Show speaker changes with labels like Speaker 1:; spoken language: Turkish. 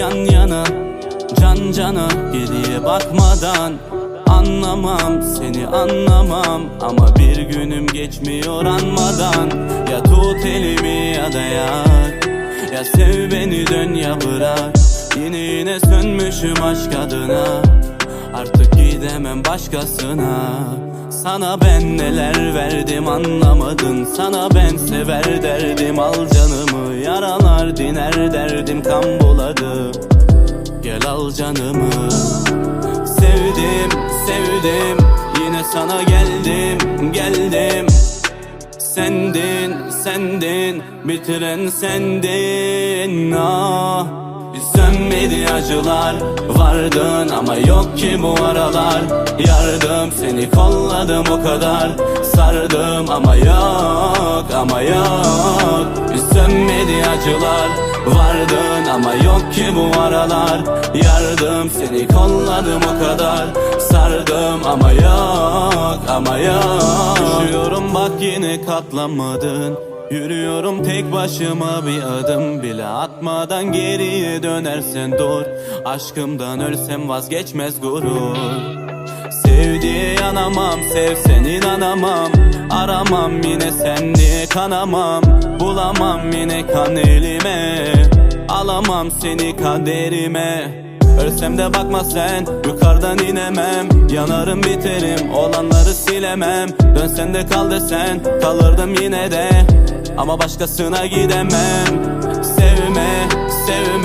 Speaker 1: yan yana Can cana geriye bakmadan. Anlamam seni anlamam Ama bir günüm geçmiyor anmadan. Ya tut elimi ya da yak Ya sev beni dön ya bırak. Yine yine sönmüşüm aşk adına Artık gidemem başkasına Sana ben neler verdim anlamadın. Sana ben sever derdim. Al canımı Yaralar diner derdim. Kan buladı Gel al canımı. Sevdim sevdim. Yine sana geldim geldim. Sendin sendin. Bitiren sendin. Ah Sönmedi acılar Vardın ama yok ki bu aralar. Yardım seni kolladım o kadar. Sardım ama yok ama yok. Sönmedi acılar Vardın ama yok ki bu aralar. Yardım seni kolladım o kadar. Sardım ama yok ama yok. Düşüyorum bak yine katlanmadın Yürüyorum tek başıma bir adım bile atmadan geriye dönersen dur. Aşkımdan ölsem vazgeçmez gurur. Sevdiğe yanamam sevsen inanamam. Aramam yine sen diye kanamam. Bulamam yine kan elime. Alamam seni kaderime Ölsem de bakma sen yukarıdan inemem. Yanarım biterim olanları silemem. Dönsen de kal desen kalırdım yine de. Ama başkasına gidemem. Sevme sevme